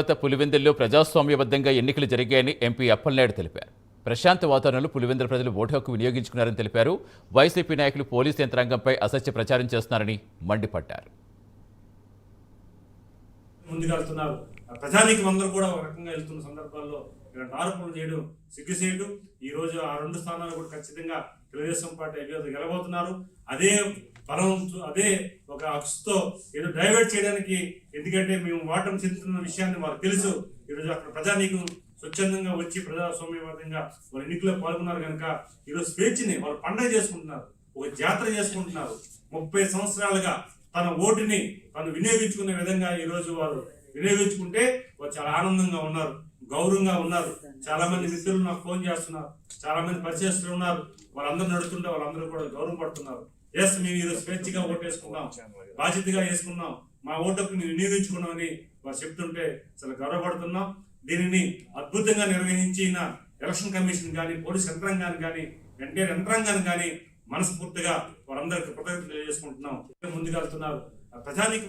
గత పులివెందుల్లో ప్రజాస్వామ్యబద్ధంగా ఎన్నికలు జరిగాయని ఎంపీ అప్పలనాయుడు తెలిపారు. ప్రశాంత వాతావరణంలో పులివెందుల ప్రజలు ఓటు హక్కు వినియోగించుకున్నారని తెలిపారు. వైసీపీ నాయకులు పోలీసు యంత్రాంగంపై అసత్య ప్రచారం చేస్తున్నారని మండిపడ్డారు. ముందుకెళ్తున్నారు. అందరూ కూడా ఒక రకంగా వెళ్తున్న సందర్భాల్లో ఇలాంటి ఆరోపణలు చేయడం ఈ రోజు ఆ రెండు స్థానాలు కూడా ఖచ్చితంగా తెలుగుదేశం పార్టీ గెలబోతున్నారు. అదే బలం అదే ఒక హక్స్తో ఏదో డైవర్ట్ చేయడానికి. ఎందుకంటే మేము వాటం చెందుతున్న విషయాన్ని వాళ్ళకి తెలుసు. ఈరోజు అక్కడ ప్రజానీకం స్వచ్ఛందంగా వచ్చి ప్రజాస్వామ్యవాదంగా వారు ఎన్నికల్లో పాల్గొన్నారు కనుక ఈరోజు స్వేచ్ఛని వాళ్ళు పండగ చేసుకుంటున్నారు. ఒక జాతర చేసుకుంటున్నారు. ముప్పై సంవత్సరాలుగా తన ఓటుని తను వినియోగించుకునే విధంగా ఈ రోజు వారు వినియోగించుకుంటే వారు చాలా ఆనందంగా ఉన్నారు గౌరవంగా ఉన్నారు. చాలా మంది మిత్రులు నాకు ఫోన్ చేస్తున్నారు. చాలా మంది పరిచయస్తులు ఉన్నారు. వాళ్ళందరూ నడుస్తుంటే వాళ్ళందరూ కూడా గౌరవం పడుతున్నారు ఎస్ మేము ఈరోజు స్వేచ్ఛగా ఓటేసుకున్నాం. బాధ్యతగా వేసుకున్నాం మా ఓటుకు వినియోగించుకున్నామని వారు చెప్తుంటే చాలా గర్వపడుతున్నాం. దీనిని అద్భుతంగా నిర్వహించిన ఎలక్షన్ కమిషన్ కానీ పోలీస్ యంత్రాంగాన్ని కానీ ఎన్టీఆర్ యంత్రాంగాన్ని కానీ మనస్ఫూర్తిగా వారందరికీ కృతజ్ఞతలు చేసుకుంటున్నాం ముందుకెళ్తున్నారు ప్రజానికి